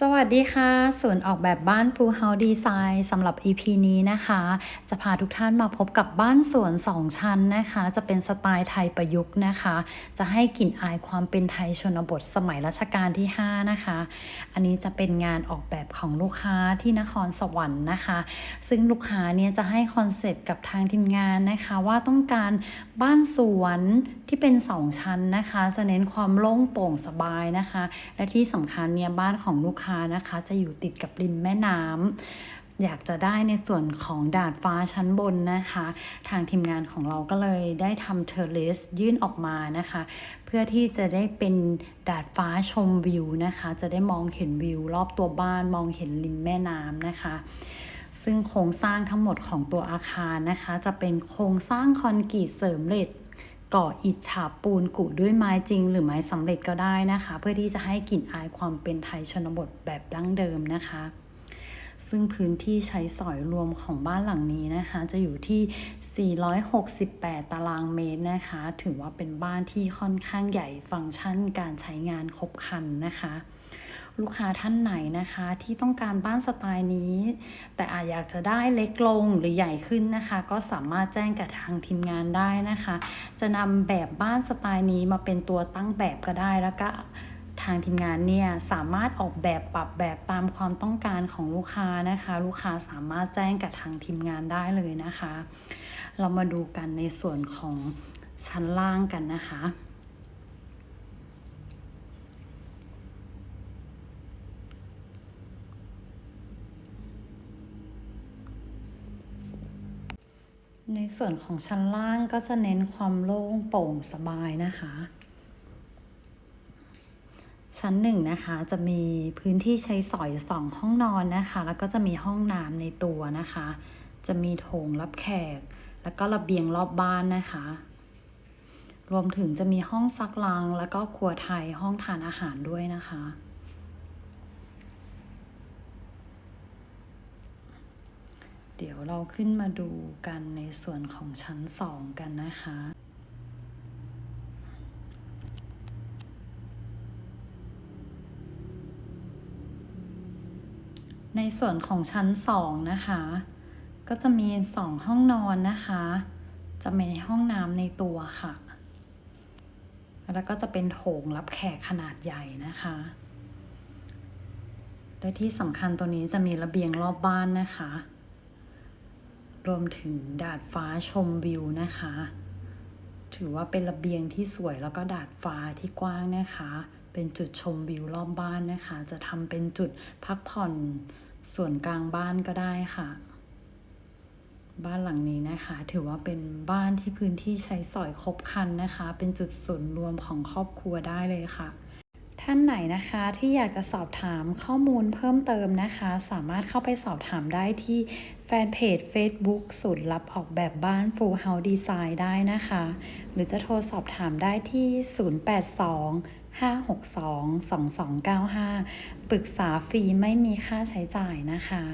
สวัสดีค่ะ ศูนย์ออกแบบบ้าน Full House Design สำหรับ EP นี้นะคะ จะพาทุกท่านมาพบกับบ้านสวน 2 ชั้นนะคะ จะเป็นสไตล์ไทยประยุกต์นะคะ จะให้กลิ่นอายความเป็นไทยชนบทสมัยรัชกาลที่ 5 นะคะ อันนี้จะเป็นงานออกแบบของลูกค้าที่นครสวรรค์นะคะ ซึ่งลูกค้าเนี่ยจะให้คอนเซปต์กับทางทีมงานนะคะ ว่าต้องการบ้านสวนที่เป็น 2 ชั้นนะคะ จะเน้นความโล่งโปร่งสบายนะคะ และที่สำคัญเนี่ยบ้านของลูกค้านะคะ จะอยู่ติดกับริมแม่น้ำอยากจะได้ในส่วนของดาดฟ้าชั้นบนนะคะ ทางทีมงานของเราก็เลยได้ทำเทอร์เลสยื่นออกมานะคะ เพื่อที่จะได้เป็นดาดฟ้าชมวิวนะคะ จะได้มองเห็นวิว รอบตัวบ้านมองเห็นริมแม่น้ำนะคะ ซึ่งโครงสร้างทั้งหมดของตัวอาคารนะคะ จะเป็นโครงสร้างคอนกรีตเสริมเหล็ก ก่ออิฐฉาบปูนกุด้วยไม้จริง หรือไม้สำเร็จก็ได้นะคะ เพื่อที่จะให้กลิ่นอายความเป็นไทยชนบทแบบดั้งเดิมนะคะ ซึ่งพื้นที่ใช้สอยรวมของบ้านหลังนี้นะคะ จะอยู่ที่ 468 ตารางเมตรนะคะ ถือว่าเป็นบ้านที่ค่อนข้างใหญ่ฟังก์ชันการใช้งานครบครันนะคะ ลูกค้าท่านไหนนะคะที่ต้องการบ้านสไตล์นี้ แต่อาจอยากจะได้เล็กลงหรือใหญ่ขึ้นนะคะ ก็สามารถแจ้งกับทางทีมงานได้นะคะ จะนำแบบบ้านสไตล์นี้มาเป็นตัวตั้งแบบก็ได้แล้วก็ทางทีมงานเนี่ยสามารถออกแบบปรับแบบตามความต้องการของลูกค้านะคะ ลูกค้าสามารถแจ้งกับทางทีมงานได้เลยนะคะ เรามาดูกันในส่วนของชั้นล่างกันนะคะ ในส่วนของชั้นล่างก็จะเน้นความโล่งโปร่งสบายนะคะ ชั้นหนึ่งนะคะ จะมีพื้นที่ใช้สอยสองห้องนอนนะคะ แล้วก็จะมีห้องน้ำในตัวนะคะ จะมีโถงรับแขก แล้วก็ระเบียงรอบบ้านนะคะ รวมถึงจะมีห้องซักล้างแล้วก็ครัวไทยห้องทานอาหารด้วยนะคะ เดี๋ยวเราขึ้นมาดูกันในส่วนของชั้นสองกันนะคะ ในส่วนของชั้นสองนะคะ ก็จะมีสองห้องนอนนะคะ จะมีห้องน้ำในตัวค่ะ แล้วก็จะเป็นโถงรับแขกขนาดใหญ่นะคะและที่สำคัญตัวนี้จะมีระเบียงรอบบ้านนะคะ รวมถึงดาดฟ้าชมวิวนะคะ ถือว่าเป็นระเบียงที่สวยแล้วก็ดาดฟ้าที่กว้างนะคะ เป็นจุดชมวิวรอบบ้านนะคะ จะทำเป็นจุดพักผ่อนส่วนกลางบ้านก็ได้ค่ะ บ้านหลังนี้นะคะ ถือว่าเป็นบ้านที่พื้นที่ใช้สอยครบคันนะคะ เป็นจุดศูนย์รวมของครอบครัวได้เลยค่ะ ท่านไหนนะคะที่อยากจะสอบถามข้อมูลเพิ่มเติมนะคะ สามารถเข้าไปสอบถามได้ที่แฟนเพจ Facebook ศูนย์รับออกแบบบ้าน Full House Design ได้นะคะ หรือจะโทรสอบถามได้ที่ 082 562 2295 ปรึกษาฟรีไม่มีค่าใช้จ่ายนะคะ